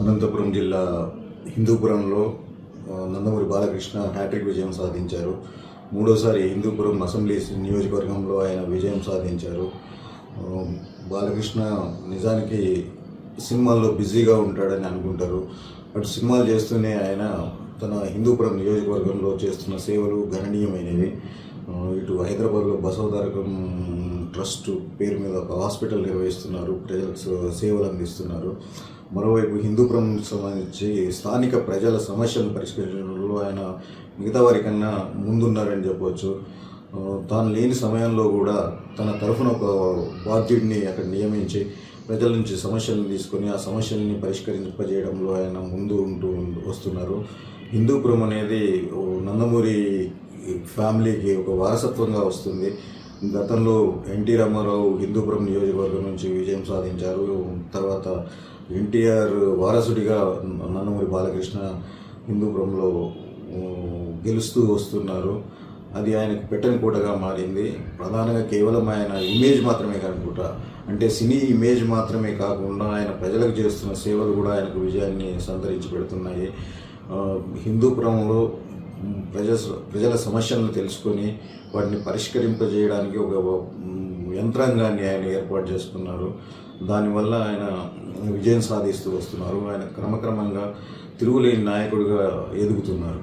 అనంతపురం జిల్లా హిందూపురంలో నందమూరి బాలకృష్ణ హ్యాట్రిక్ విజయం సాధించారు. మూడోసారి హిందూపురం అసెంబ్లీ నియోజకవర్గంలో ఆయన విజయం సాధించారు. బాలకృష్ణ నిజానికి సినిమాల్లో బిజీగా ఉంటాడని అనుకుంటారు. బట్ సినిమాలు చేస్తూనే ఆయన తన హిందూపురం నియోజకవర్గంలో చేస్తున్న సేవలు గణనీయమైనవి. ఇటు హైదరాబాద్లో బసవతారకం ట్రస్ట్ పేరు మీద ఒక హాస్పిటల్ నిర్వహిస్తున్నారు ప్రజలకు సేవలు అందిస్తున్నారు. మరోవైపు హిందూపురం సంబంధించి స్థానిక ప్రజల సమస్యలను పరిష్కరించడంలో ఆయన మిగతా వారికన్నా ముందున్నారని చెప్పవచ్చు. తాను లేని సమయంలో కూడా తన తరఫున ఒక బాధ్యుడిని అక్కడ నియమించి ప్రజల నుంచి సమస్యలను తీసుకొని ఆ సమస్యల్ని పరిష్కరింపజేయడంలో ఆయన ముందు ఉంటూ వస్తున్నారు. హిందూపురం అనేది ఓ నందమూరి ఫ్యామిలీకి ఒక వారసత్వంగా వస్తుంది. గతంలో ఎన్టీ రామారావు హిందూపురం నియోజకవర్గం నుంచి విజయం సాధించారు. తర్వాత ఎన్టీఆర్ వారసుడిగా నందమూరి బాలకృష్ణ హిందూపురంలో గెలుస్తూ వస్తున్నారు. అది ఆయనకు పెట్టని పూటగా మారింది. ప్రధానంగా కేవలం ఆయన ఇమేజ్ మాత్రమే కాకుండా అంటే సినీ ఇమేజ్ మాత్రమే కాకుండా ఆయన ప్రజలకు చేస్తున్న సేవలు కూడా ఆయనకు విజయాన్ని సంతరించి పెడుతున్నాయి హిందూపురంలో ప్రజ ప్రజల సమస్యలను తెలుసుకొని వాటిని పరిష్కరింపజేయడానికి ఒక యంత్రాంగాన్ని ఆయన ఏర్పాటు చేసుకున్నారు దానివల్ల ఆయన విజయం సాధిస్తూ వస్తున్నారు. ఆయన క్రమక్రమంగా తిరుగులేని నాయకుడిగా ఎదుగుతున్నారు.